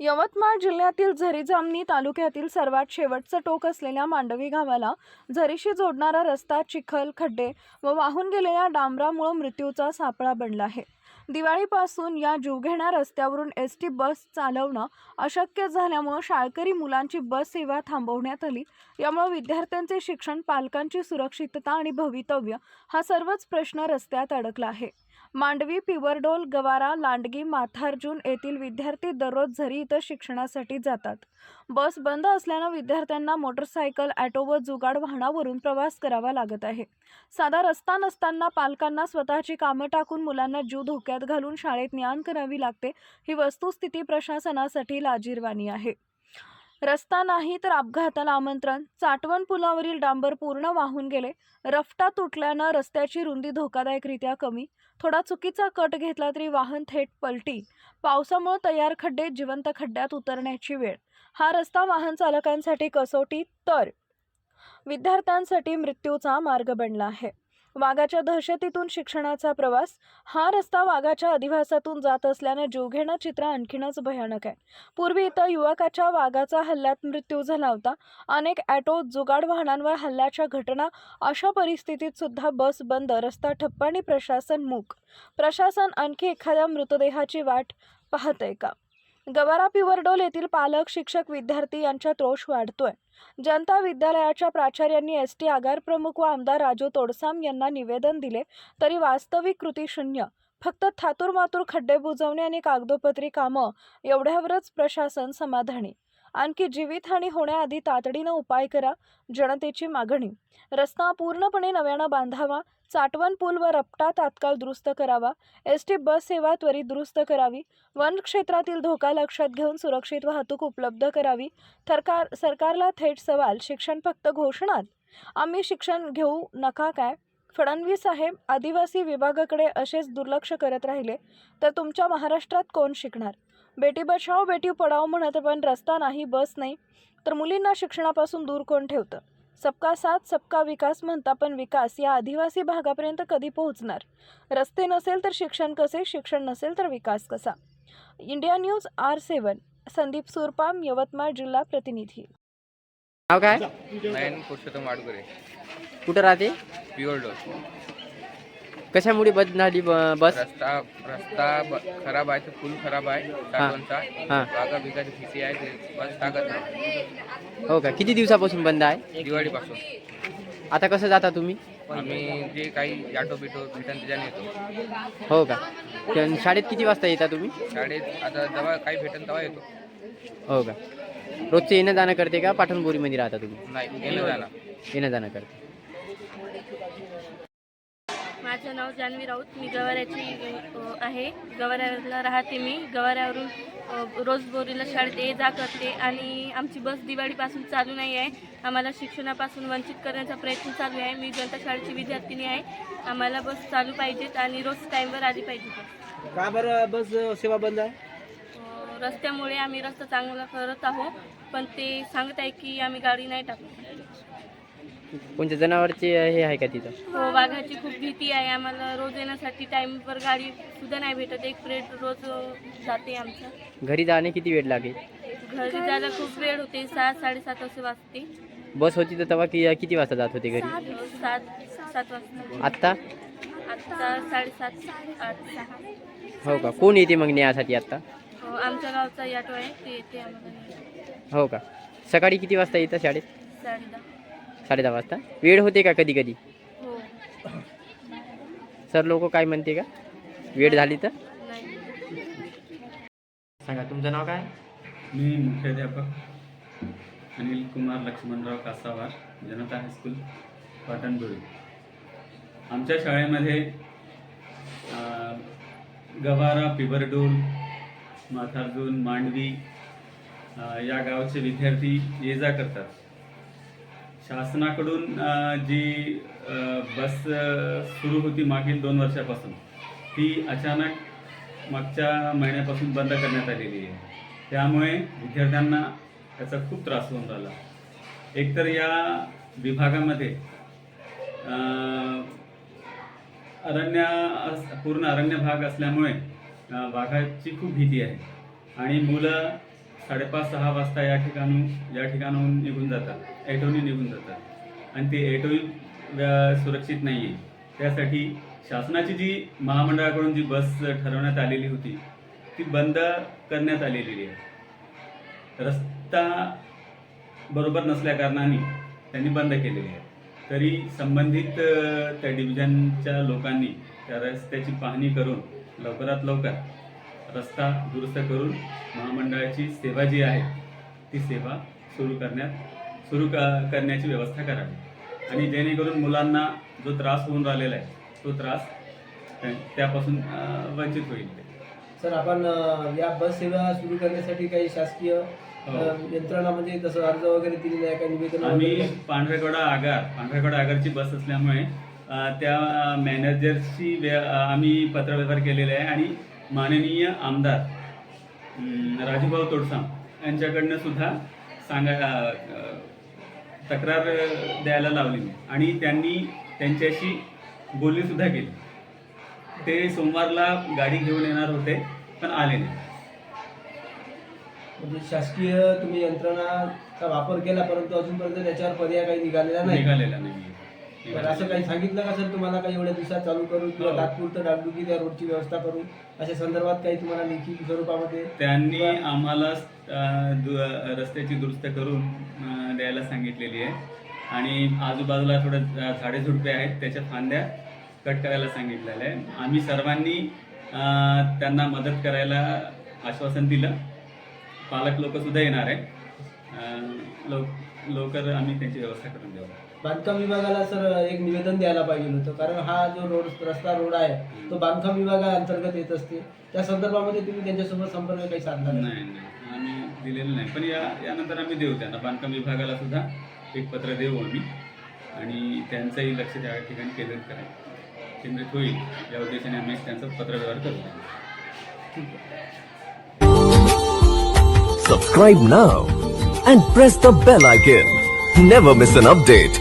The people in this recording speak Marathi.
यवतमाळ जिल्ह्यातील झरी जामणी तालुक्यातील सर्वात शेवटचं टोक असलेल्या मांडवी गावाला झरीशी जोडणारा रस्ता चिखल खड्डे व वाहून गेलेल्या डांबरामुळे मृत्यूचा सापळा बनला आहे. दिवाळीपासून या जीवघेण्या रस्त्यावरून एस टी बस चालवणं अशक्य झाल्यामुळं शाळकरी मुलांची बस सेवा थांबवण्यात आली. यामुळे विद्यार्थ्यांचे शिक्षण पालकांची सुरक्षितता आणि भवितव्य हा सर्वच प्रश्न रस्त्यात अडकला आहे. मांडवी पिवरडोल गवारा लांडगी माथार्जून येथील विद्यार्थी दररोज झरी इथं शिक्षणासाठी जातात. बस बंद असल्यानं विद्यार्थ्यांना मोटरसायकल ॲटो व जुगाड वाहनावरून प्रवास करावा लागत आहे. साधा रस्ता नसताना पालकांना स्वतःची कामं टाकून मुलांना जीव धोक्यात घालून शाळेत ज्ञान करावी लागते ही वस्तुस्थिती प्रशासनासाठी लाजीरवाणी आहे. रस्ता नाही तर अपघाताला आमंत्रण. चाटवण पुलावरील डांबर पूर्ण वाहून गेले. रफटा तुटल्यानं रस्त्याची रुंदी धोकादायकरित्या कमी. थोडा चुकीचा कट घेतला तरी वाहन थेट पलटी. पावसामुळे तयार खड्डे जिवंत खड्ड्यात उतरण्याची वेळ. हा रस्ता वाहन चालकांसाठी कसोटी तर विद्यार्थ्यांसाठी मृत्यूचा मार्ग बनला आहे. वाघाच्या दहशतीतून शिक्षणाचा प्रवास. हा रस्ता वाघाच्या अधिवासातून जात असल्यानं जीवघेणं चित्र आणखीनच भयानक आहे. पूर्वी इथं युवकाच्या वाघाचा हल्ल्यात मृत्यू झाला होता. अनेक ॲटो जुगाड वाहनांवर हल्ल्याच्या घटना. अशा परिस्थितीत सुद्धा बस बंद रस्ता ठप्प आणि प्रशासन मूक. प्रशासन आणखी एखाद्या मृतदेहाची वाट पाहत आहे का? गवारा पिवरडोल येथील पालक शिक्षक विद्यार्थी यांच्यात रोष वाढतोय. जनता विद्यालयाच्या प्राचार्यांनी एस टी आगार प्रमुख व आमदार राजू तोडसाम यांना निवेदन दिले तरी वास्तविक कृती शून्य. फक्त थातूर मातूर खड्डे बुजवणे आणि कागदोपत्री कामं एवढ्यावरच प्रशासन समाधानी आणखी जीवितहानी होण्याआधी तातडीनं उपाय करा जनतेची मागणी. रस्ता पूर्णपणे नव्यानं बांधावा चाटवण पूल व रपटा तात्काळ दुरुस्त करावा एस टी बस सेवा त्वरित दुरुस्त करावी वन क्षेत्रातील धोका लक्षात घेऊन सुरक्षित वाहतूक उपलब्ध करावी सरकार सरकारला थेट सवाल शिक्षण फक्त घोषणात? आम्ही शिक्षण घेऊ नका काय? फडणवीस साहेब आदिवासी विभागाकडे असेच दुर्लक्ष करत राहिले तर तुमच्या महाराष्ट्रात कोण शिकणार? बेटी बचाओ बेटी पढाओ म्हणत पण रस्ता नाही बस नाही तर मुलींना शिक्षणापासून दूर कोण ठेवतं? सबका साथ सबका विकास म्हणता पण विकास या आदिवासी भागापर्यंत कधी पोहोचणार? रस्ते नसेल तर शिक्षण कसे? शिक्षण नसेल तर विकास कसा? India news R seven Sandeep Surpam Yavatmal जिल्हा प्रतिनिधी. नाव काय? पुरुषोत्तम वाडगुरे कुठं राहते? Pure dose. कशामुळे बदलाली ब- बस? रस्ता रस्ता ब- खराब आहे तो पूल खराब आहे हां. बागा बिगाची खिसी आहे ते बस नाही. हो का? किती दिवसापासून बंद आहे? दिवाळीपासून. आता कसं जाता तुम्ही? आम्ही जे काही ऑटो बिटो भेटन त्याच्याने येतो. हो का? पण शाळेत किती वाजता येता तुम्ही? शाळेत आता जेव्हा काही भेटन तेव्हा येतो. हो का? रोजचं येणं जाणं करते का? पाठणपुरीमध्ये राहता तुम्ही? नाही येणं जाणं करते. माझं नाव जान्हवी राऊत. मी गवाऱ्याची आहे. गवाऱ्याला राहते मी. गवाऱ्यावरून रोज बोरीला शाळेत ये जा करते. आणि आमची बस दिवाळीपासून चालू नाही आहे. आम्हाला शिक्षणापासून वंचित करण्याचा प्रयत्न चालू आहे. मी जनता शाळेची विद्यार्थिनी आहे. आम्हाला बस चालू पाहिजेत आणि रोज टाईमवर आली पाहिजे बस. का बरं बस सेवा बंद आहे? रस्त्यामुळे आम्ही रस्ता चांगला करत आहोत. पण ते सांगत आहे की आम्ही गाडी नाही टाकू कोणत्या जनावरचे हे आहे का तिथं? हो वाघाची खूप भीती आहे. आम्हाला रोज येण्यासाठी टाईमवर गाडी सुद्धा नाही भेटत. एक पिरियड रोज अ, जाते आमचा. घरी जाणे किती वेळ लागेल? घरी जायला खूप वेळ होते. सहा साडेसात असे वाजते. बस होती तर तेव्हा कि किती वाजता जात होते घरी? सात सात वाजता. आत्ता? आत्ता साडेसात आठ सहा. हो का? कोण येते मग न्यायासाठी आत्ता? अ, आमच्या गावचा याटो आहे. ते येते आम्हाला हो का? सकाळी किती वाजता येतं शाळेत? साडे दहा साडे दहा वाजता? वेळ होते का कधी कधी सर लोक काय म्हणते का? वेळ झाली तर? सांगा तुमचं नाव काय? मी मुख्याध्यापक अनिल कुमार लक्ष्मणराव कासावार जनता हायस्कूल पाटणबुरी आमच्या शाळेमध्ये गवारा पिबरडोल माथार्जून मांडवी या गावचे विद्यार्थी ये जा करतात. शासनाकडून जी बस सुरू होती मागील दोन वर्षापासून ती अचानक मागच्या महिन्यापासून बंद करण्यात आलेली आहे. त्यामुळे विद्यार्थ्यांना त्याचा खूप त्रास होऊन राहिला. एकतर या विभागामध्ये अरण्या अरण्य पूर्ण अरण्य भाग असल्यामुळे वाघाची खूप भीती आहे. आणि मुलं साडेपाच सहा वाजता या ठिकाणून या ठिकाणाहून निघून जातात. ॲटोनी निघून जातात. आणि ते ॲटोही सुरक्षित नाही आहे त्यासाठी शासनाची जी महामंडळाकडून जी बस ठरवण्यात आलेली होती ती बंद करण्यात आलेली आहे. रस्ता बरोबर नसल्या कारणाने त्यांनी बंद केलेली आहे. तरी संबंधित त्या डिव्हिजनच्या लोकांनी त्या रस्त्याची पाहणी करून लवकरात लवकर रस्ता दुरुस्त करून महामंडळाची सेवा जी आहे ती सेवा सुरू करण्यात सुरू क करण्याची व्यवस्था करावी आणि जेणेकरून मुलांना जो त्रास होऊन राहिलेला आहे तो त्रास त्या- त्यापासून वंचित होईल सर आपण या बस सेवा सुरू करण्यासाठी काही शासकीय हो. यंत्रणा म्हणजे तसं अर्ज वगैरे दिलेले आहे काही निवेदन आम्ही? पांढरेकडा आगार पांढरेकडा आगारची बस असल्यामुळे त्या मॅनेजरशी आम्ही पत्रव्यवहार केलेला आहे आणि माननीय आमदार राजूभाऊ तोडसाम यांच्याकडनं सुद्धा सांगा तक्रार द्यायला लावली आणि त्यांनी त्यांच्याशी बोलणी सुद्धा केली. ते सोमवारला गाडी घेऊन येणार होते पण आले नाही. म्हणजे शासकीय तुम्ही यंत्रणाचा वापर केला परंतु अजूनपर्यंत त्याच्यावर पर्याय काही निघालेला नाही. निघालेला नाही. तर असं काही सांगितलं का सर तुम्हाला? काही एवढ्या दिवसात चालू करू किंवा हो. तात्पुरतं डागडुगी त्या रोडची व्यवस्था करू अशा संदर्भात काही तुम्हाला लेखी स्वरूपामध्ये त्यांनी आम्हाला रस्त्याची दुरुस्त करून द्यायला सांगितलेली आहे. आणि आजूबाजूला थोडं झाडे झुडपे आहेत त्याच्या फांद्या कट करायला सांगितलेलं आहे. आम्ही सर्वांनी त्यांना मदत करायला आश्वासन दिलं. पालक लोक सुद्धा येणार आहे लव लवकर आम्ही त्यांची व्यवस्था करून देऊ. बांधकाम विभागाला सर एक निवेदन द्यायला पाहिजे होतं. कारण हा जो रोड रस्ता रोड आहे तो बांधकाम विभागाअंतर्गत येत असते. त्या संदर्भामध्ये तुम्ही त्यांच्यासोबत संपर्क काही साधला नाही आम्ही दिलेलं नाही. पण या यानंतर आम्ही देऊ त्यांना. बांधकाम विभागाला सुद्धा एक पत्र देऊ आम्ही. आणि त्यांचंही लक्ष त्या ठिकाणी केंद्रित करायचं केंद्रित होईल. या उद्देशाने आम्ही त्यांचं पत्रव्यवहार करू. Subscribe now and press the bell icon. Never miss an update.